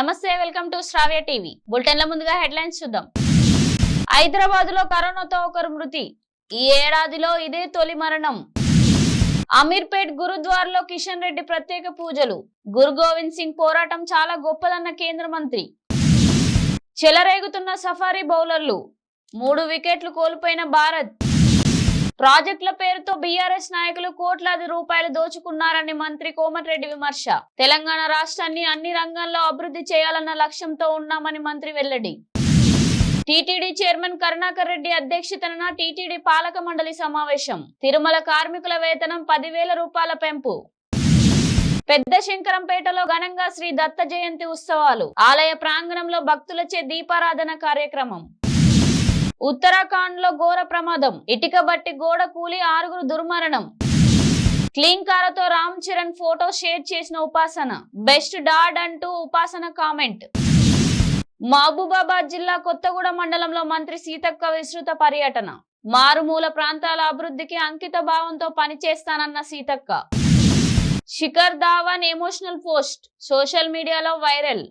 నమస్తే welcome to Sravya TV. బులెటిన్ల ముందుగా హెడ్లైన్స్ చూద్దాం. హైదరాబాద్లో కరోనాతో ఒకరు మృతి. ఈ ఏడాదిలో ఇదే తొలి మరణం. అమీర్పేట్ గురుద్వారలో కిషన్ రెడ్డి ప్రత్యేక పూజలు. గురు గోవింద్ సింగ్ పోరాటం చాలా గొప్పదన్న కేంద్ర మంత్రి. చెలరేగుతున్న సఫారీ బౌలర్లు. మూడు వికెట్లు కోల్పోయిన భారత్. ప్రాజెక్టుల పేరుతో బీఆర్ఎస్ నాయకులు కోట్లాది రూపాయలు దోచుకున్నారని మంత్రి కోమటిరెడ్డి విమర్శ. తెలంగాణ రాష్ట్రాన్ని అన్ని రంగాల్లో అభివృద్ధి చేయాలన్న లక్ష్యంతో ఉన్నామని మంత్రి వెల్లడి. టీటీడీ చైర్మన్ కరుణాకర్ రెడ్డి అధ్యక్షతన టీటీడీ పాలక మండలి సమావేశం. తిరుమల కార్మికుల వేతనం పదివేల రూపాయల పెంపు. పెద్ద శంకరంపేటలో ఘనంగా శ్రీ దత్త జయంతి ఉత్సవాలు. ఆలయ ప్రాంగణంలో భక్తులచే దీపారాధన కార్యక్రమం. ఉత్తరాఖండ్లో ఘోర ప్రమాదం. ఇటుక బట్టి గోడ కూలి ఆరుగురు దుర్మరణం. క్లీన్ కారతో రామ్ చరణ్ ఫోటో షేర్ చేసిన ఉపాసన. బెస్ట్ డాడ్ అంటూ ఉపాసన కామెంట్. మహబూబాబాద్ జిల్లా కొత్తగూడ మండలంలో మంత్రి సీతక్క విస్తృత పర్యటన. మారుమూల ప్రాంతాల అభివృద్ధికి అంకిత భావంతో పనిచేస్తానన్న Seethakka. Shikhar Dhawan emotional post. Social మీడియాలో వైరల్.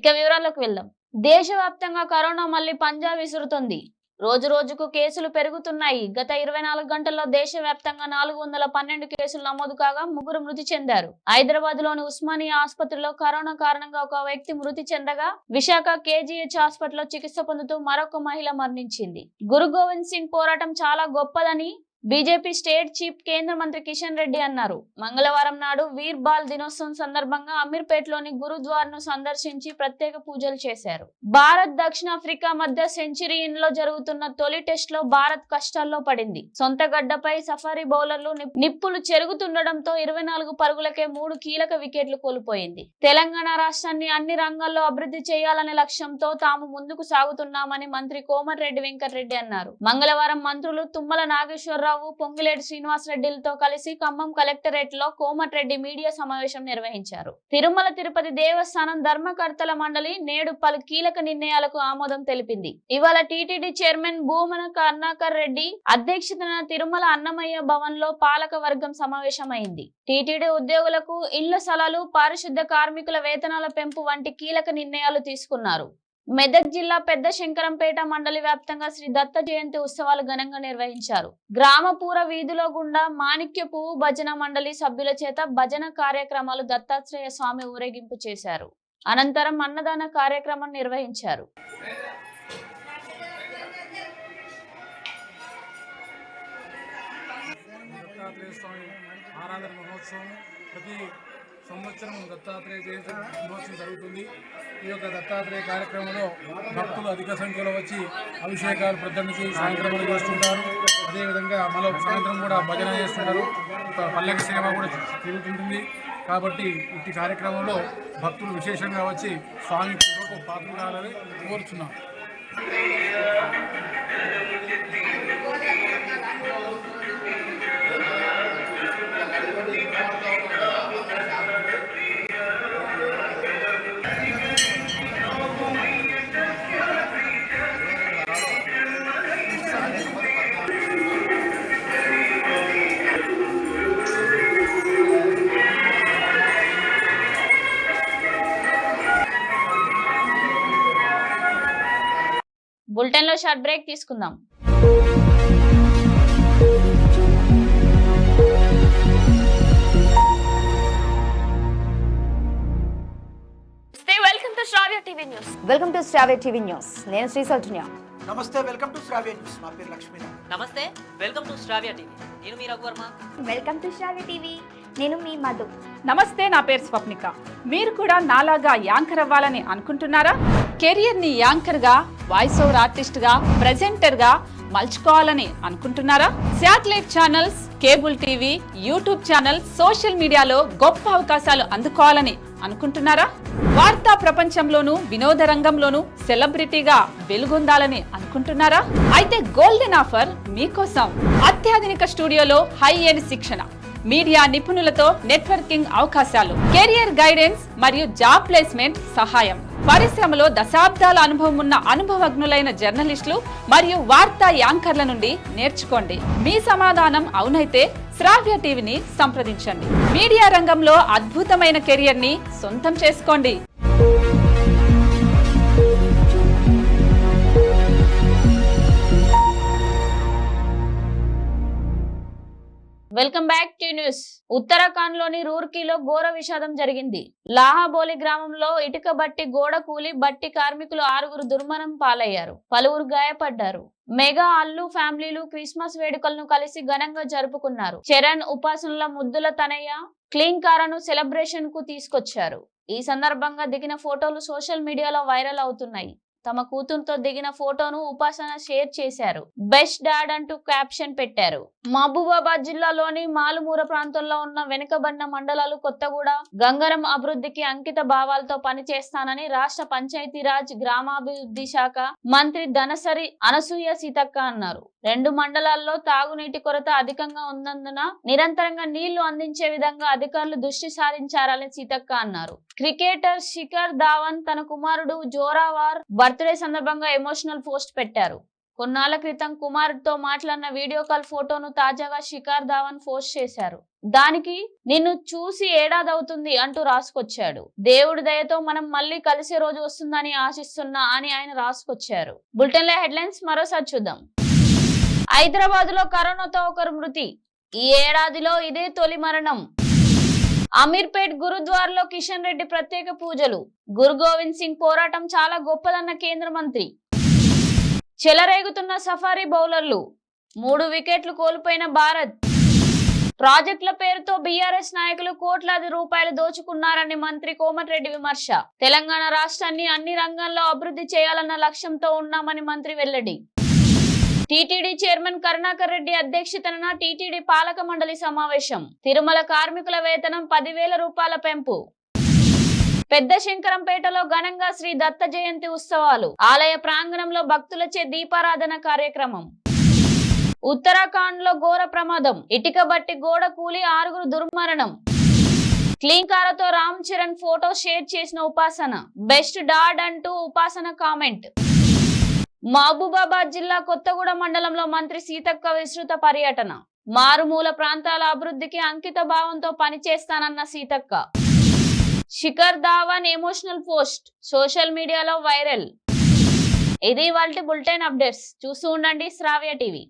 ఇక వివరాల్లోకి వెళ్దాం. దేశవ్యాప్తంగా కరోనా మళ్ళీ పంజా విసురుతుంది. రోజు రోజుకు కేసులు పెరుగుతున్నాయి. గత ఇరవై నాలుగు గంటల్లో దేశవ్యాప్తంగా నాలుగు వందల పన్నెండు కేసులు నమోదు కాగా ముగ్గురు మృతి చెందారు. హైదరాబాద్లోని ఉస్మానియా ఆసుపత్రిలో కరోనా కారణంగా ఒక వ్యక్తి మృతి చెందగా విశాఖ కేజీహెచ్ హాస్పిటల్లో చికిత్స పొందుతూ మరొక మహిళ మరణించింది. గురు గోవింద్ సింగ్ పోరాటం చాలా గొప్పదని బీజేపీ స్టేట్ చీఫ్ కేంద్ర మంత్రి కిషన్ రెడ్డి అన్నారు. మంగళవారం నాడు వీర్ బాల్ దినోత్సవం సందర్భంగా అమీర్పేట్లోని గురుద్వార్ను సందర్శించి ప్రత్యేక పూజలు చేశారు. భారత్ దక్షిణాఫ్రికా మధ్య సెంచరీన్లో జరుగుతున్న తొలి టెస్ట్లో భారత్ కష్టాల్లో పడింది. సొంత గడ్డపై సఫారీ బౌలర్లు నిప్పులు చెరుగుతుండడంతో ఇరవై నాలుగు పరుగులకే మూడు కీలక వికెట్లు కోల్పోయింది. తెలంగాణ రాష్ట్రాన్ని అన్ని రంగాల్లో అభివృద్ధి చేయాలనే లక్ష్యంతో తాము ముందుకు సాగుతున్నామని మంత్రి కోమటిరెడ్డి వెంకటరెడ్డి అన్నారు. మంగళవారం మంత్రులు తుమ్మల నాగేశ్వరరావు పొంగిలేటి శ్రీనివాసరెడ్డిలతో కలిసి ఖమ్మం కలెక్టరేట్లో కోమటిరెడ్డి మీడియా సమావేశం నిర్వహించారు. తిరుమల తిరుపతి దేవస్థానం ధర్మకర్తల మండలి నేడు పలు కీలక నిర్ణయాలకు ఆమోదం తెలిపింది. ఇవాళ టీటీడీ చైర్మన్ భూమన కర్ణాకర్ రెడ్డి అధ్యక్షతన తిరుమల అన్నమయ్య భవన్లో పాలక వర్గం సమావేశమైంది. టీటీడీ ఉద్యోగులకు ఇళ్ళ స్థలాలు పారిశుద్ధ కార్మికుల వేతనాల పెంపు వంటి కీలక నిర్ణయాలు తీసుకున్నారు. మెదక్ జిల్లా పెద్ద శంకరంపేట మండలి వ్యాప్తంగా శ్రీ దత్త జయంతి ఉత్సవాలు ఘనంగా నిర్వహించారు. గ్రామపూర వీధిలో గుండా మాణిక్య పువ్వు భజన మండలి సభ్యుల చేత భజన కార్యక్రమాలు దత్తాత్రేయ స్వామి ఊరేగింపు చేశారు. అనంతరం అన్నదాన కార్యక్రమం నిర్వహించారు. ఆరాధన మహోత్సవం ప్రతి సంవత్సరం దత్తాత్రేయ జయంతి మహోత్సవం జరుగుతుంది. ఈ యొక్క దత్తాత్రేయ కార్యక్రమంలో భక్తులు అధిక సంఖ్యలో వచ్చి అభిషేకాలు ప్రదర్శించి సాయంత్రం చేస్తుంటారు. అదేవిధంగా మళ్ళీ సాయంత్రం కూడా భజన చేస్తున్నారు ప- పల్లకి సేవ కూడా తిరుగుతుంటుంది కాబట్టి ఇట్టి కార్యక్రమంలో భక్తులు విశేషంగా వచ్చి స్వామి కృపకు పాత్ర కావాలని కోరుచున్నాం. బులెటిన్లో షార్ట్ బ్రేక్ తీసుకుందాం. Welcome to Shravya TV news welcome to Shravya TV news నేను శ్రీ సౌజన్య. నమస్తే వెల్కమ్ టు శ్రావ్య న్యూస్ నా పేరు లక్ష్మీనాథ్ నమస్తే వెల్కమ్ టు శ్రావ్య టీవీ నేను మీ Raghuvarma. Welcome to Shravya TV నేను మీ మధు. నమస్తే నా పేరు స్వప్నిక. మీరు కూడా నాలాగా యాంకర్ అవ్వాలని అనుకుంటున్నారా? కెరియర్ని యాంకర్గా వాయిస్ ఓవర్ ఆర్టిస్ట్గా ప్రెజెంటర్గా మలుచుకోవాలని అనుకుంటున్నారా? Satellite channels cable TV YouTube channel social మీడియాలో గొప్ప అవకాశాలు అందుకోవాలని అనుకుంటున్నారా? వార్తా ప్రపంచంలోనూ వినోద రంగంలోనూ సెలబ్రిటీగా వెలుగొందాలని అనుకుంటున్నారా? అయితే గోల్డెన్ ఆఫర్ మీకోసం అత్యాధునిక స్టూడియోలో హై ఎండ్ శిక్షణ మీడియా నిపుణులతో నెట్వర్కింగ్ అవకాశాలు కెరియర్ గైడెన్స్ మరియు జాబ్ ప్లేస్మెంట్ సహాయం. పరిశ్రమలో దశాబ్దాల అనుభవం ఉన్న అనుభవజ్ఞులైన జర్నలిస్టులు మరియు వార్తా యాంకర్ల నుండి నేర్చుకోండి. మీ సమాధానం అవునైతే శ్రావ్య టీవీని సంప్రదించండి. మీడియా రంగంలో అద్భుతమైన కెరియర్ని సొంతం చేసుకోండి. వెల్కమ్ బ్యాక్ టు న్యూస్ ఉత్తరాఖండ్లోని రూర్కీలో ఘోర విషాదం జరిగింది. లాహాబోలి గ్రామంలో ఇటుక బట్టి గోడ కూలి బట్టి కార్మికులు ఆరుగురు దుర్మరణం పాలయ్యారు. పలువురు గాయపడ్డారు. మెగా అల్లు ఫ్యామిలీలు క్రిస్మస్ వేడుకలను కలిసి ఘనంగా జరుపుకున్నారు. చరణ్ ఉపాసనల ముద్దుల తనయ్య క్లీన్ కారను సెలబ్రేషన్కు తీసుకొచ్చారు. ఈ సందర్భంగా దిగిన ఫోటోలు సోషల్ మీడియాలో వైరల్ అవుతున్నాయి. తమ కూతురుతో దిగిన ఫోటోను ఉపాసన షేర్ చేశారు. బెస్ట్ డాడ్ అంటూ క్యాప్షన్ పెట్టారు. మహబూబాబాద్ జిల్లాలోని మాలుమూర ప్రాంతంలో ఉన్న వెనుకబడిన మండలాలు కొత్తగూడ గంగరం అభివృద్ధికి అంకిత భావాలతో పనిచేస్తానని రాష్ట్ర పంచాయతీరాజ్ గ్రామాభివృద్ధి శాఖ మంత్రి ధనసరి అనసూయ సీతక్క అన్నారు. రెండు మండలాల్లో తాగునీటి కొరత అధికంగా ఉన్నందున నిరంతరంగా నీళ్ళు అందించే విధంగా అధికారులు దృష్టి సారించారని సీతక్క అన్నారు. క్రికెటర్ శిఖర్ ధావన్ తన కుమారుడు జోరావార్ బర్త్డే సందర్భంగా ఎమోషనల్ పోస్ట్ పెట్టారు. కొన్నాళ్ళ క్రితం కుమారుడితో మాట్లాడిన వీడియో కాల్ ఫోటోను తాజాగా శిఖర్ ధావన్ పోస్ట్ చేశారు. దానికి నిన్ను చూసి ఏడాది అవుతుంది అంటూ రాసుకొచ్చాడు. దేవుడి దయతో మనం మళ్ళీ కలిసే రోజు వస్తుందని ఆశిస్తున్నా అని ఆయన రాసుకొచ్చారు. బులెటిన్ల హెడ్లైన్స్ మరోసారి చూద్దాం. హైదరాబాద్లో కరోనాతో ఒకరు మృతి. ఈ ఏడాదిలో ఇదే తొలి మరణం. అమీర్పేట్ గురుద్వార్లో కిషన్ రెడ్డి ప్రత్యేక పూజలు. గురు గోవింద్ సింగ్ పోరాటం చాలా గొప్పదన్న కేంద్ర మంత్రి. చెలరేగుతున్న సఫారీ బౌలర్లు. మూడు వికెట్లు కోల్పోయిన భారత్. ప్రాజెక్టుల పేరుతో బీఆర్ఎస్ నాయకులు కోట్లాది రూపాయలు దోచుకున్నారని మంత్రి కోమటిరెడ్డి విమర్శ. తెలంగాణ రాష్ట్రాన్ని అన్ని రంగాల్లో అభివృద్ధి చేయాలన్న లక్ష్యంతో ఉన్నామని మంత్రి వెల్లడి. టీటీడీ చైర్మన్ కరుణాకర్ రెడ్డి అధ్యక్షతన టీటీడీ పాలక మండలి సమావేశం. తిరుమల కార్మికుల వేతనం పదివేల రూపాయల పెంపు. పెద్ద శంకరంపేటలో ఘనంగా శ్రీ దత్త జయంతి ఉత్సవాలు. ఆలయ ప్రాంగణంలో భక్తులచే దీపారాధన కార్యక్రమం. ఉత్తరాఖండ్లో ఘోర ప్రమాదం. ఇటుక బట్టి గోడ కూలి ఆరుగురు దుర్మరణం. క్లీంకారతో రామ్ చరణ్ ఫోటో షేర్ చేసిన ఉపాసన. బెస్ట్ డాడ్ అంటూ ఉపాసన కామెంట్. మహబూబాబాద్ జిల్లా కొత్తగూడ మండలంలో మంత్రి సీతక్క విస్తృత పర్యటన. మారుమూల ప్రాంతాల అభివృద్ధికి అంకిత భావంతో పనిచేస్తానన్న Seethakka. Shikhar Dhawan emotional post social మీడియాలో వైరల్. ఇది వాళ్ళ బులెటిన్ అప్డేట్స్. చూస్తూ ఉండండి శ్రావ్య టీవీ.